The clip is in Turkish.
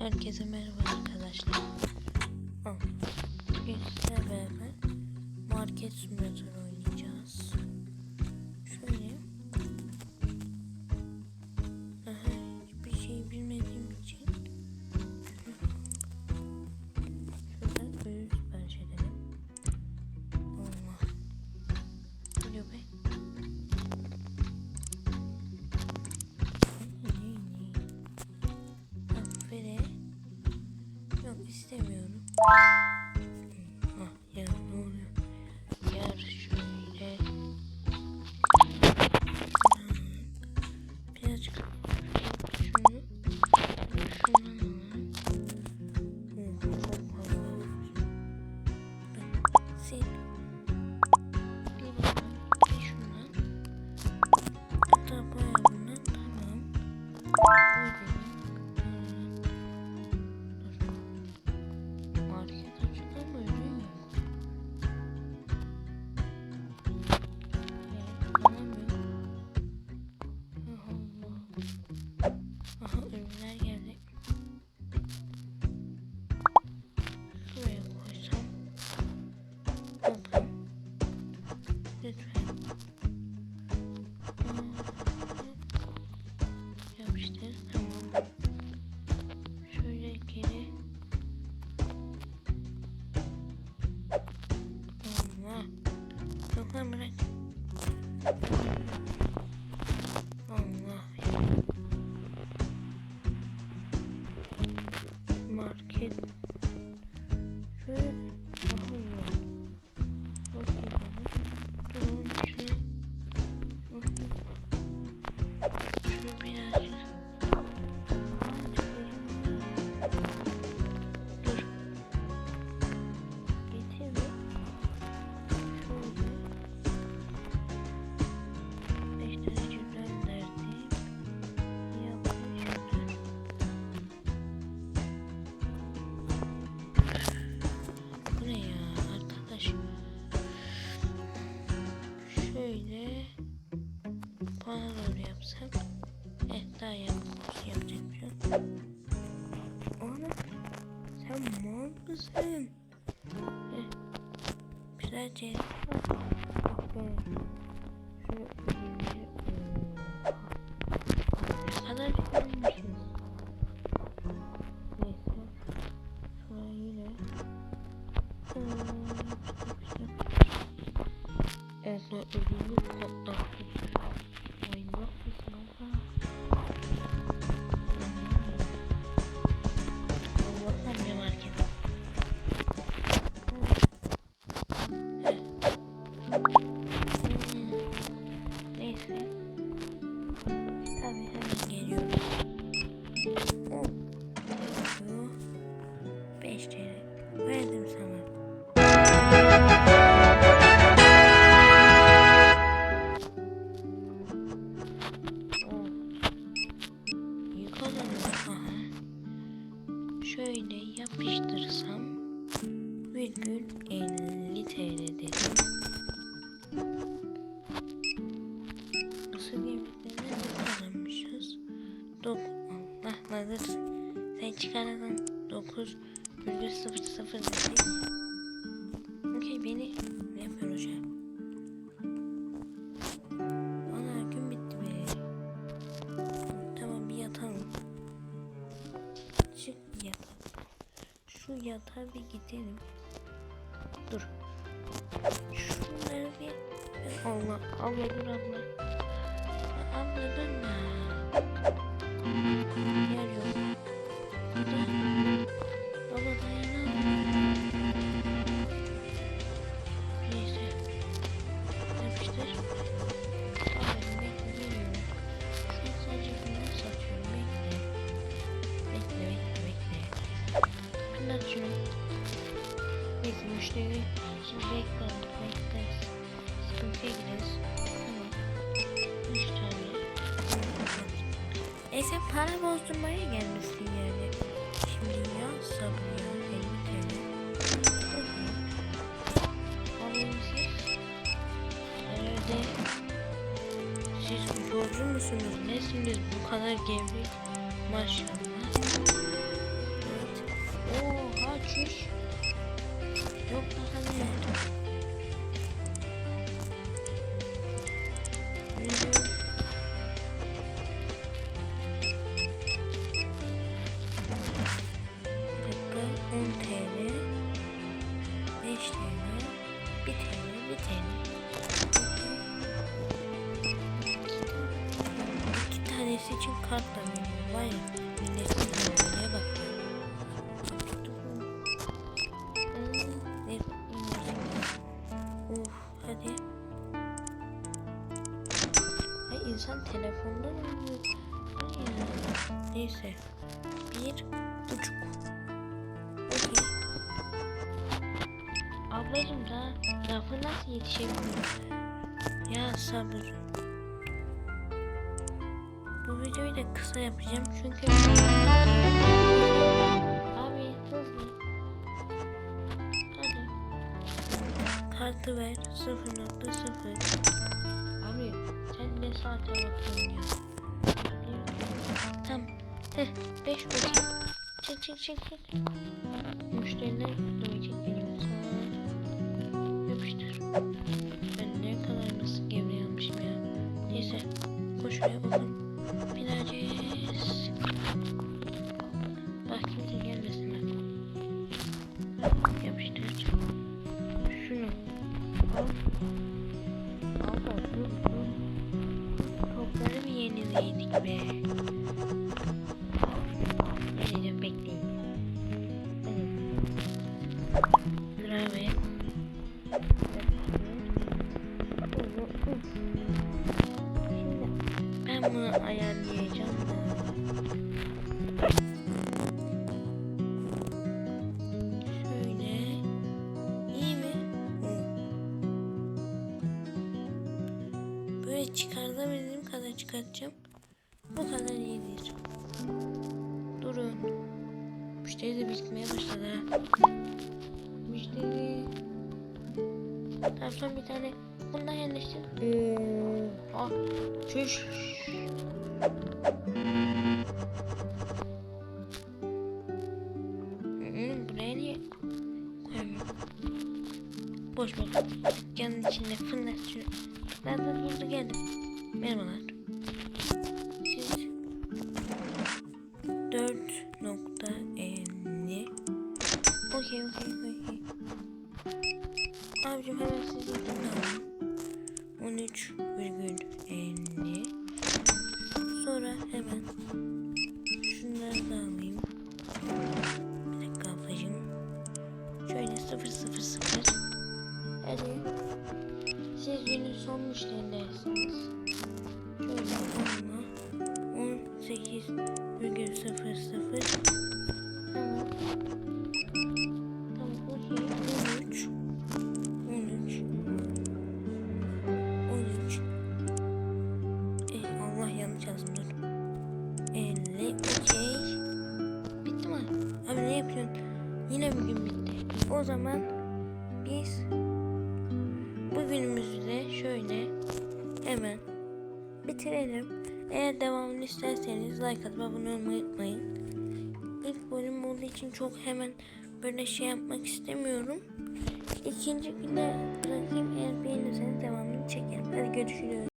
Herkese merhaba arkadaşlar. Bugün sizlerle beraber market simülatörü oynayacağız. vaksin. appropriate. Sen mal mısın? Prenses. Ne kadar güzelmişim. Neyse. Sonra yine. Şey evet, ödülü kodla. şu yatağa bir gidelim. Dur. Şunları bir Allah Allah dur Allah. güçleri. Şimdi bekle, bekle. Sıkıntıya gideriz. Tamam. Üç tane. Neyse para bozdurmaya gel. Kart da veriyor. Vay milletin haline bak Uf hadi. Ay insan. Ay ya. Neyse. Bir buçuk. Okey. Ablacım da lafı nasıl yetişebiliyor? Ya sabır. Bu videoyu da kısa yapacağım çünkü Abi hızlı. Hadi. Kartı ver 0.0 Abi sen ne saate bakıyorsun ya? Tamam. Heh 5 bakayım. Çık çık çık çık. Müşteriler kutlamayacak benim sana. Yapıştır. Ben ne kadar nasıl gevre yapmışım ya. Neyse. Koş şuraya bakın. Bineceğiz. Bak kimse gelmesin. Yapıştır. Şunu. Al. Al dur. Topları yenileydik be. Şöyle. İyi mi? Hı. Böyle çıkartabildiğim kadar çıkartacağım. Bu kadar iyidir. Durun. Müşteri de bitmeye başladı. Müşteri. Tamam son bir tane bundan yerleştir. Oo. Ah. Çüş. Hmm, buraya niye? Boş boş. Dükkanın içinde fırlat şunu. Ben de burada geldim. Merhabalar. Siz 4.50 Okey okey okey. Abicim hemen sizi alalım. 13,50 Sonra hemen Hadi. Siz günün son müşterilersiniz. Şöyle onunla 18,00 Tamam. Tamam okey. 13 13 13 Eh Allah yanlış dur 50 okey Bitti mi? Abi ne yapıyorsun? Yine bugün bitti O zaman Hemen Bitirelim Eğer devamını isterseniz like atıp abone olmayı unutmayın İlk bölüm olduğu için çok hemen böyle şey yapmak istemiyorum İkinci günde bırakayım eğer beğenirseniz devamını çekerim. Hadi görüşürüz.